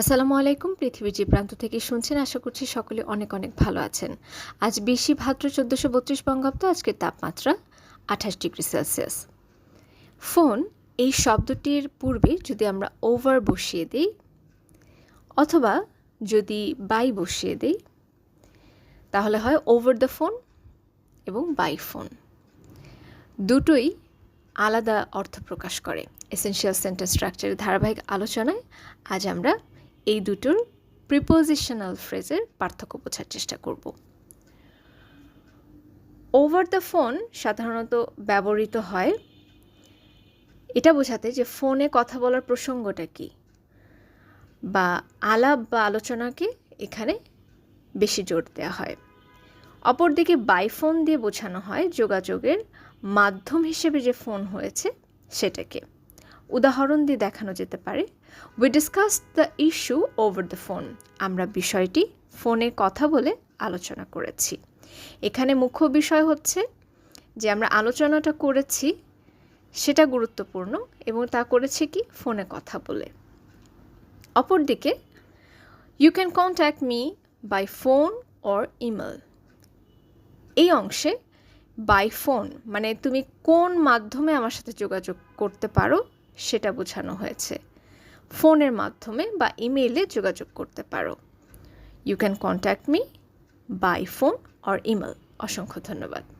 আসসালামু আলাইকুম, পৃথিবীর যে প্রান্ত থেকে শুনছেন, আশা করছি সকলে অনেক অনেক ভালো আছেন। আজ বেশি ভাদ্র চোদ্দোশো বত্রিশ বঙ্গাব্দ আজকের তাপমাত্রা আঠাশ ডিগ্রি সেলসিয়াস। ফোন, এই শব্দটির পূর্বে যদি আমরা ওভার বসিয়ে দিই, অথবা যদি বাই বসিয়ে দিই, তাহলে হয় ওভার দ্য ফোন এবং বাই ফোন। দুটোই আলাদা অর্থ প্রকাশ করে। এসেনশিয়াল সেন্টেন্স স্ট্রাকচারের ধারাবাহিক আলোচনায় আজ আমরা এই দুটোর প্রিপোজিশনাল ফ্রেজের পার্থক্য বোঝার চেষ্টা করব। ওভার দ্য ফোন সাধারণত ব্যবহৃত হয়। এটা বোঝাতে যে ফোনে কথা বলার প্রসঙ্গটা কি বা আলাপ বা আলোচনাকে এখানে বেশি জোর দেওয়া হয়। অপরদিকে বাইফোন দিয়ে বোঝানো হয় যোগাযোগের মাধ্যম হিসেবে যে ফোন হয়েছে সেটাকে। উদাহরণ দিয়ে দেখানো যেতে পারে। We discuss the issue over the phone আমরা বিষয়টি ফোনে কথা বলে আলোচনা করেছি। এখানে মুখ্য বিষয় হচ্ছে যে আমরা আলোচনাটা করেছি, সেটা গুরুত্বপূর্ণ এবং তা করেছি কি? ফোনে কথা বলে। অপরদিকে you can contact me by phone or email এই অংশে বাই ফোন মানে তুমি কোন মাধ্যমে আমার সাথে যোগাযোগ করতে পারো সেটা বোঝানো হয়েছে। ফোনের মাধ্যমে বা ইমেইলে যোগাযোগ করতে পারো। You can contact me by phone or email অসংখ্য ধন্যবাদ।